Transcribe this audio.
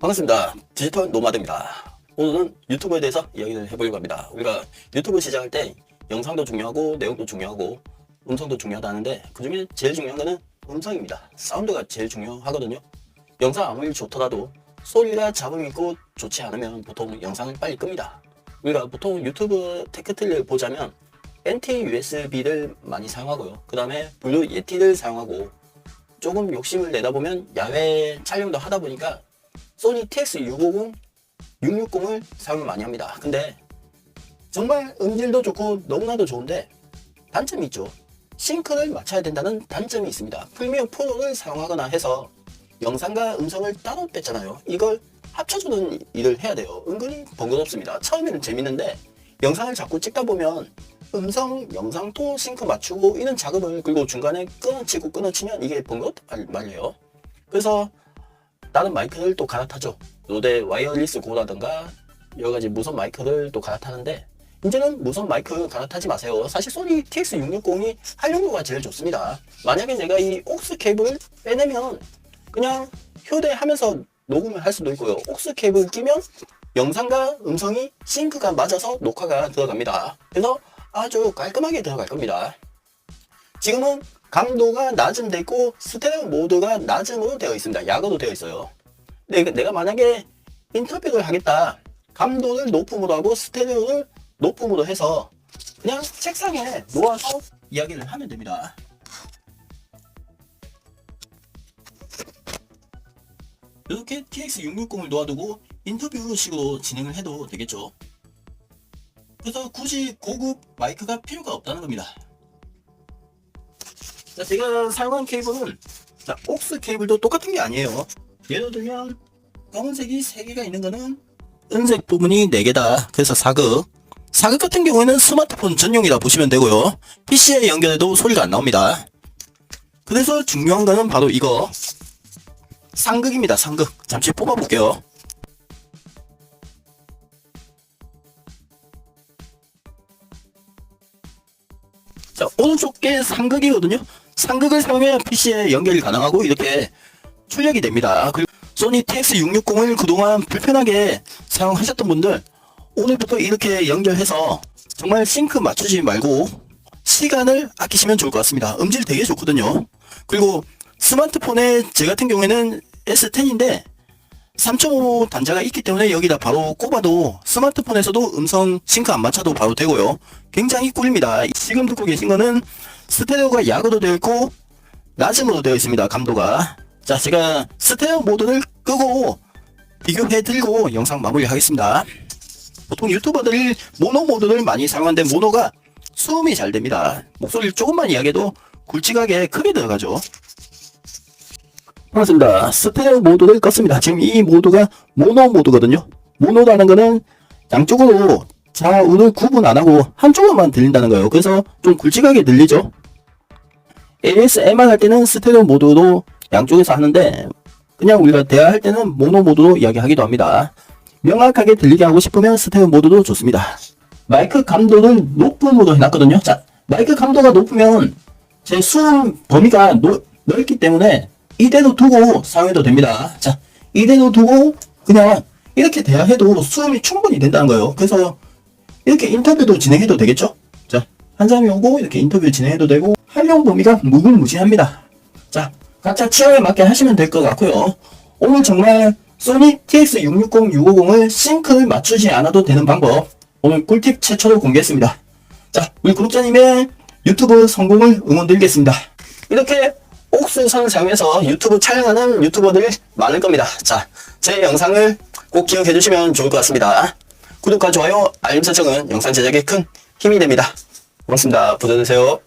반갑습니다. 디지털 노마드입니다. 오늘은 유튜브에 대해서 이야기를 해보려고 합니다. 우리가 유튜브 시작할 때 영상도 중요하고 내용도 중요하고 음성도 중요하다는데 그 중에 제일 중요한 거는 음성입니다. 사운드가 제일 중요하거든요. 영상 아무리 좋더라도 소리가 잡음 있고 좋지 않으면 보통 영상을 빨리 끕니다. 우리가 보통 유튜브 테크트리를 보자면 NT USB를 많이 사용하고요. 그 다음에 블루 예티를 사용하고 조금 욕심을 내다 보면 야외 촬영도 하다 보니까 소니 TX650, 660을 사용을 많이 합니다. 근데 정말 음질도 좋고 너무나도 좋은데 단점이 있죠. 싱크를 맞춰야 된다는 단점이 있습니다. 프리미엄 프로를 사용하거나 해서 영상과 음성을 따로 뺐잖아요. 이걸 합쳐주는 일을 해야 돼요. 은근히 번거롭습니다. 처음에는 재밌는데 영상을 자꾸 찍다 보면 음성, 영상도 싱크 맞추고 이런 작업을 그리고 중간에 끊어치고 끊어치면 이게 번거롭단 말이에요. 그래서 다른 마이크를 또 갈아타죠. 로데 와이어리스 고라든가 여러 가지 무선 마이크를 또 갈아타는데 이제는 무선 마이크 갈아타지 마세요. 사실 소니 TX660이 활용도가 제일 좋습니다. 만약에 내가 이 옥스 케이블을 빼내면 그냥 휴대하면서 녹음을 할 수도 있고요. 옥스 케이블 끼면 영상과 음성이 싱크가 맞아서 녹화가 들어갑니다. 그래서 아주 깔끔하게 들어갈 겁니다. 지금은 감도가 낮음 돼 있고 스테레오 모드가 낮음으로 되어 있습니다. 야거도 되어 있어요. 근데 내가 만약에 인터뷰를 하겠다. 감도를 높음으로 하고 스테레오를 높음으로 해서 그냥 책상에 놓아서 이야기를 하면 됩니다. 이렇게 TX660을 놓아두고 인터뷰식으로 진행을 해도 되겠죠. 그래서 굳이 고급 마이크가 필요가 없다는 겁니다. 자, 제가 사용한 케이블은 자, 옥스 케이블도 똑같은 게 아니에요. 예를 들면 검은색이 3개가 있는 거는 은색 부분이 4개다. 그래서 사극. 사극 같은 경우에는 스마트폰 전용이라 보시면 되고요. PC에 연결해도 소리가 안 나옵니다. 그래서 중요한 거는 바로 이거. 상극입니다. 상극. 잠시 뽑아볼게요. 자, 오른쪽 게 상극이거든요. 상극을 사용해야 PC에 연결이 가능하고 이렇게 출력이 됩니다. 그리고 소니 TX660을 그동안 불편하게 사용하셨던 분들 오늘부터 이렇게 연결해서 정말 싱크 맞추지 말고 시간을 아끼시면 좋을 것 같습니다. 음질 되게 좋거든요. 그리고 스마트폰에 제 같은 경우에는 S10인데 3.5 단자가 있기 때문에 여기다 바로 꼽아도 스마트폰에서도 음성 싱크 안 맞춰도 바로 되고요. 굉장히 꿀입니다. 지금 듣고 계신 거는 스테레오가 야구도 되어 있고 낮음으로 되어 있습니다. 감도가. 자, 제가 스테레오 모드를 끄고 비교해 드리고 영상 마무리 하겠습니다. 보통 유튜버들이 모노 모드를 많이 사용하는데 모노가 수음이 잘 됩니다. 목소리를 조금만 이야기해도 굵직하게 크게 들어가죠. 반갑습니다. 스테레오 모드를 껐습니다. 지금 이 모드가 모노 모드거든요. 모노라는 거는 양쪽으로 좌우를 구분 안 하고 한쪽으로만 들린다는 거예요. 그래서 좀 굵직하게 들리죠. ASMR 할 때는 스테레오 모드로 양쪽에서 하는데 그냥 우리가 대화할 때는 모노 모드로 이야기하기도 합니다. 명확하게 들리게 하고 싶으면 스테레오 모드도 좋습니다. 마이크 감도를 높음으로 해놨거든요. 자, 마이크 감도가 높으면 제 수음 범위가 노- 넓기 때문에 이대로 두고 사용해도 됩니다. 자, 이대로 두고 그냥 이렇게 대화해도 수음이 충분히 된다는 거예요. 그래서 이렇게 인터뷰도 진행해도 되겠죠? 자, 한 사람이 오고 이렇게 인터뷰 진행해도 되고 활용 범위가 무궁무진합니다. 자, 각자 취향에 맞게 하시면 될 것 같고요. 오늘 정말 소니 TX660, 650을 싱크를 맞추지 않아도 되는 방법 오늘 꿀팁 최초로 공개했습니다. 자, 우리 구독자님의 유튜브 성공을 응원드리겠습니다. 이렇게 옥스선을 사용해서 유튜브 촬영하는 유튜버들이 많을 겁니다. 자, 제 영상을 꼭 기억해 주시면 좋을 것 같습니다. 구독과 좋아요, 알림 설정은 영상 제작에 큰 힘이 됩니다. 고맙습니다. 부자 되세요.